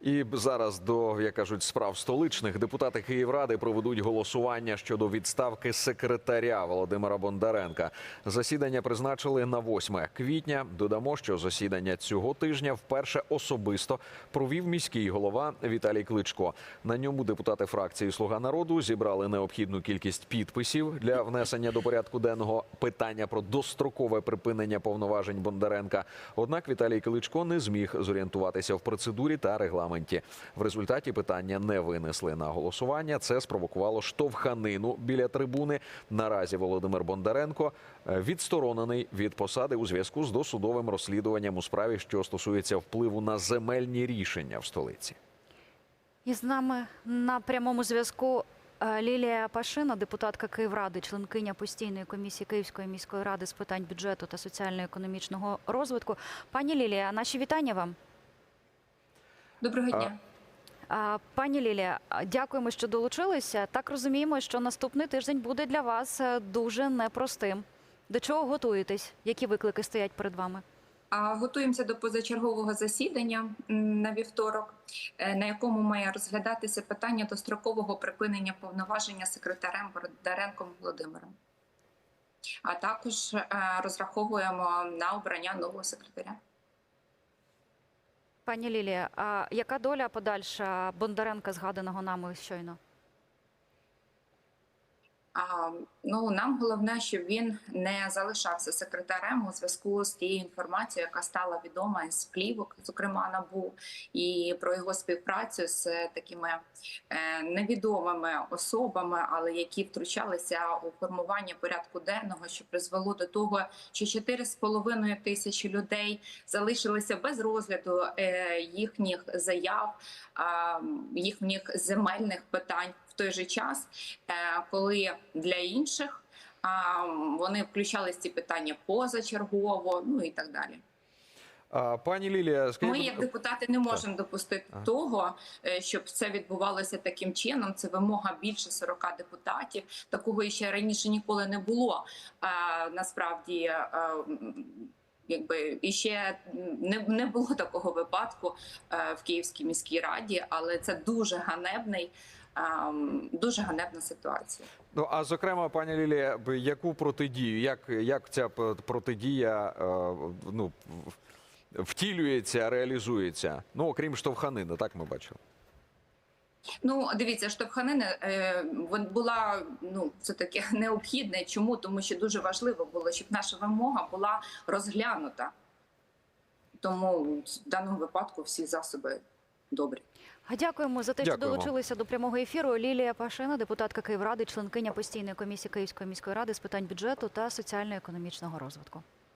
І зараз до як кажуть справ столичних депутати Київради проведуть голосування щодо відставки секретаря Володимира Бондаренка. Засідання призначили на 8 квітня. Додамо, що засідання цього тижня вперше особисто провів міський голова Віталій Кличко. На ньому депутати фракції Слуга народу зібрали необхідну кількість підписів для внесення до порядку денного питання про дострокове припинення повноважень Бондаренка. Однак Віталій Кличко не зміг зорієнтуватися в процедурі та регламенті. В результаті питання не винесли на голосування. Це спровокувало штовханину біля трибуни. Наразі Володимир Бондаренко е, відсторонений від посади у зв'язку з досудовим розслідуванням у справі, що стосується впливу на земельні рішення в столиці. І з нами на прямому зв'язку е, Лілія Пашина, депутатка Київради, членкиня постійної комісії Київської міської ради з питань бюджету та соціально-економічного розвитку. Пані Лілія, наші вітання вам. Доброго дня. Пані Лілія, дякуємо, що долучилися. Так розуміємо, що наступний тиждень буде для вас е, дуже непростим. До чого готуєтесь? Які виклики стоять перед вами? Готуємося до позачергового засідання на вівторок, е, на якому має розглядатися питання дострокового припинення повноваження секретарем Бондаренком Володимиром. А також е, розраховуємо на обрання нового секретаря. Пані Лілія, а яка доля подальша Бондаренка, згаданого нами щойно? Ну нам головне, щоб він не залишався секретарем у зв'язку з тією інформацією, яка стала відома із плівок, зокрема набу, і про його співпрацю з такими е, невідомими особами, але які втручалися у формування порядку денного, що призвело до того, що 4,5 тисячі людей залишилися без розгляду е, їхніх заяв, їхніх земельних питань той же час, е, коли для інших вони включали ці питання позачергово, ну і так далі. Пані Лілія, скажіть, Ми, як депутати, не можемо допустити Ага. того, е, щоб це відбувалося таким чином. Це вимога більше 40 депутатів. Такого ще раніше ніколи не було. Насправді. е, Якби і ще не, не було такого випадку в Київській міській раді, але це дуже ганебний, дуже ганебна ситуація. Ну а зокрема, пані Лілія, яку протидію, як, як ця протидія е, ну, втілюється, реалізується? Ну, окрім штовханини, так ми бачили. Ну, дивіться, штовханина е, була ну все таки необхідна. Чому? Тому що дуже важливо було, щоб наша вимога була розглянута. Тому в даному випадку всі засоби добрі. А Дякуємо за те, що Дякуємо. долучилися до прямого ефіру. Лілія Пашина, депутатка Київради, членкиня постійної комісії Київської міської ради з питань бюджету та соціально-економічного розвитку.